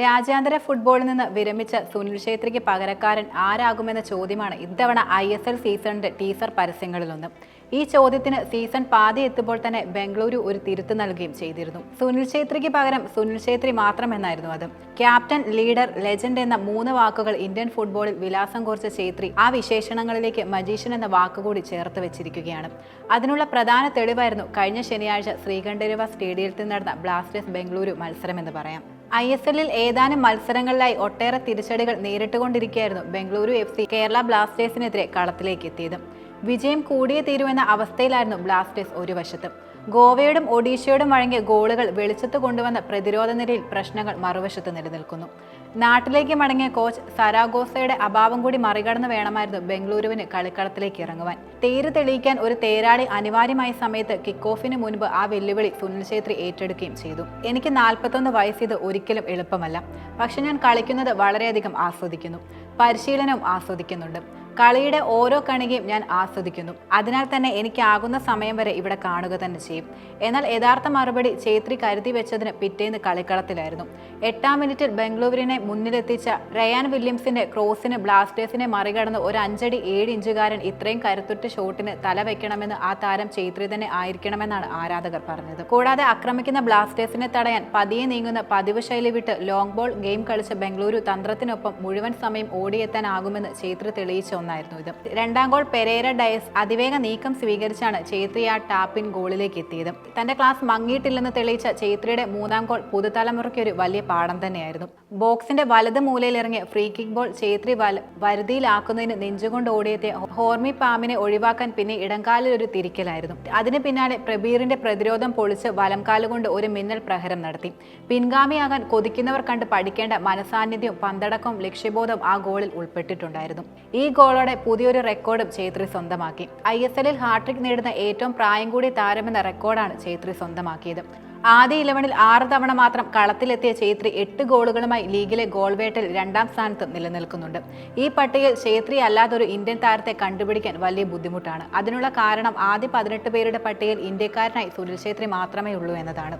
രാജ്യാന്തര ഫുട്ബോളിൽ നിന്ന് വിരമിച്ച സുനിൽ ഛേത്രിക്ക് പകരക്കാരൻ ആരാകുമെന്ന ചോദ്യമാണ് ഇത്തവണ ഐ എസ് എൽ സീസണിന്റെ ടീസർ പരസ്യങ്ങളിലൊന്ന്. ഈ ചോദ്യത്തിന് സീസൺ പാതി എത്തുമ്പോൾ തന്നെ ബംഗളൂരു ഒരു തിരുത്ത് നൽകുകയും ചെയ്തിരുന്നു. സുനിൽ ഛേത്രിക്ക് പകരം സുനിൽ ഛേത്രി മാത്രമെന്നായിരുന്നു അത്. ക്യാപ്റ്റൻ ലീഡർ ലെജൻഡ് എന്ന മൂന്ന് വാക്കുകൾ ഇന്ത്യൻ ഫുട്ബോളിൽ വിലാസം കുറിച്ച ഛേത്രി ആ വിശേഷണങ്ങളിലേക്ക് മജീഷ്യൻ എന്ന വാക്കുകൂടി ചേർത്ത് വെച്ചിരിക്കുകയാണ്. അതിനുള്ള പ്രധാന തെളിവായിരുന്നു കഴിഞ്ഞ ശനിയാഴ്ച ശ്രീകണ്ഠരവ സ്റ്റേഡിയത്തിൽ നടന്ന ബ്ലാസ്റ്റേഴ്സ് ബംഗളൂരു മത്സരമെന്ന് പറയാം. ഐ എസ് എല്ലിൽ ഏതാനും മത്സരങ്ങളിലായി ഒട്ടേറെ തിരിച്ചടികൾ നേരിട്ടുകൊണ്ടിരിക്കുകയായിരുന്നു ബംഗളൂരു എഫ് സി കേരള ബ്ലാസ്റ്റേഴ്സിനെതിരെ കളത്തിലേക്ക് എത്തിയത്. വിജയം കൂടിയേ തീരുമെന്ന അവസ്ഥയിലായിരുന്നു ബ്ലാസ്റ്റേഴ്സ് ഒരു വശത്ത്. ഗോവയോടും ഒഡീഷയോടും വഴങ്ങിയ ഗോളുകൾ വെളിച്ചത്ത് കൊണ്ടുവന്ന പ്രതിരോധ നിരയിൽ പ്രശ്നങ്ങൾ മറുവശത്ത് നിലനിൽക്കുന്നു. നാട്ടിലേക്ക് മടങ്ങിയ കോച്ച് സരാഗോസയുടെ അഭാവം കൂടി മറികടന്ന് വേണമായിരുന്നു ബംഗളൂരുവിന് കളിക്കളത്തിലേക്ക് ഇറങ്ങുവാൻ. തേര് തെളിയിക്കാൻ ഒരു തേരാളി അനിവാര്യമായ സമയത്ത് കിക്ക് ഓഫിന് മുൻപ് ആ വെല്ലുവിളി സുനിൽ ഛേത്രി ഏറ്റെടുക്കുകയും ചെയ്തു. എനിക്ക് നാൽപ്പത്തൊന്ന് വയസ്സ് ഇത് ഒരിക്കലും എളുപ്പമല്ല. പക്ഷെ ഞാൻ കളിക്കുന്നത് വളരെയധികം ആസ്വദിക്കുന്നു. പരിശീലനവും ആസ്വദിക്കുന്നുണ്ട്. കളിയുടെ ഓരോ കണികയും ഞാൻ ആസ്വദിക്കുന്നു. അതിനാൽ തന്നെ എനിക്കാകുന്ന സമയം വരെ ഇവിടെ കാണുക തന്നെ ചെയ്യും. എന്നാൽ യഥാർത്ഥ മറുപടി ചേത്രി കരുതി വെച്ചതിന് പിറ്റേന്ന് കളിക്കളത്തിലായിരുന്നു. എട്ടാം മിനിറ്റിൽ ബംഗളൂരുവിനെ മുന്നിലെത്തിച്ച റയാൻ വില്യംസിന്റെ ക്രോസിന് ബ്ലാസ്റ്റേഴ്സിനെ മറികടന്ന് ഒരു അഞ്ചടി ഏഴ് ഇഞ്ചുകാരൻ ഇത്രയും കരുത്തുറ്റ ഷോട്ടിന് തല വെക്കണമെന്ന് ആ താരം ചേത്രി തന്നെ ആയിരിക്കണമെന്നാണ് ആരാധകർ പറഞ്ഞത്. കൂടാതെ ആക്രമിക്കുന്ന ബ്ലാസ്റ്റേഴ്സിനെ തടയാൻ പതിയെ നീങ്ങുന്ന പതിവ് ശൈലി വിട്ട് ലോങ് ബോൾ ഗെയിം കളിച്ച ബംഗളൂരു തന്ത്രത്തിനൊപ്പം മുഴുവൻ സമയം ഓടിയെത്താനാകുമെന്ന് ചേത്രി തെളിയിച്ച. ഒന്നായിരുന്നു ഇത്. രണ്ടാം ഗോൾ പെരേര ഡയസ് അതിവേഗ നീക്കം സ്വീകരിച്ചാണ് ചേത്രി ആ ടാപ്പിൻ ഗോളിലേക്ക് എത്തിയത്. തന്റെ ക്ലാസ് മങ്ങിയിട്ടില്ലെന്ന് തെളിയിച്ച ചേത്രിയുടെ മൂന്നാം ഗോൾ പുതുതലമുറയ്ക്ക് ഒരു വലിയ പാഠം തന്നെയായിരുന്നു. ബോക്സിന്റെ വലത് മൂലയിൽ ഇറങ്ങിയ ഫ്രീ കിക്ക് ബോൾ ചേത്രി വല വരുതിയിലാക്കുന്നതിന് നെഞ്ചുകൊണ്ട് ഓടിയെത്തിയ ഹോർമി പാമിനെ ഒഴിവാക്കാൻ പിന്നെ ഇടംകാലിൽ ഒരു തിരിക്കലായിരുന്നു. അതിന് പിന്നാലെ പ്രബീറിന്റെ പ്രതിരോധം പൊളിച്ച് വലംകാലുകൊണ്ട് ഒരു മിന്നൽ പ്രഹരം നടത്തി. പിൻഗാമിയാകാൻ കൊതിക്കുന്നവർ കണ്ട് പഠിക്കേണ്ട മനസാന്നിധ്യം പന്തടക്കവും ലക്ഷ്യബോധം ആ ഗോളിൽ ഉൾപ്പെട്ടിട്ടുണ്ടായിരുന്നു. ഈ ഗോളോടെ പുതിയൊരു റെക്കോർഡും ചേത്രി സ്വന്തമാക്കി. ഐ എസ് എല്ലിൽ ഹാട്രിക് നേടുന്ന ഏറ്റവും പ്രായം കൂടിയ താരമെന്ന റെക്കോർഡാണ് ചേത്രി സ്വന്തമാക്കിയത്. ആദ്യ ഇലവനിൽ ആറ് തവണ മാത്രം കളത്തിലെത്തിയ ചേത്രി എട്ട് ഗോളുകളുമായി ലീഗിലെ ഗോൾവേട്ടിൽ രണ്ടാം സ്ഥാനത്ത് നിലനിൽക്കുന്നുണ്ട്. ഈ പട്ടികയിൽ ചേത്രി അല്ലാതൊരു ഇന്ത്യൻ താരത്തെ കണ്ടുപിടിക്കാൻ വലിയ ബുദ്ധിമുട്ടാണ്. അതിനുള്ള കാരണം ആദ്യ പതിനെട്ട് പേരുടെ പട്ടികയിൽ ഇന്ത്യക്കാരനായി സുനിൽ ഛേത്രി മാത്രമേ ഉള്ളൂ എന്നതാണ്.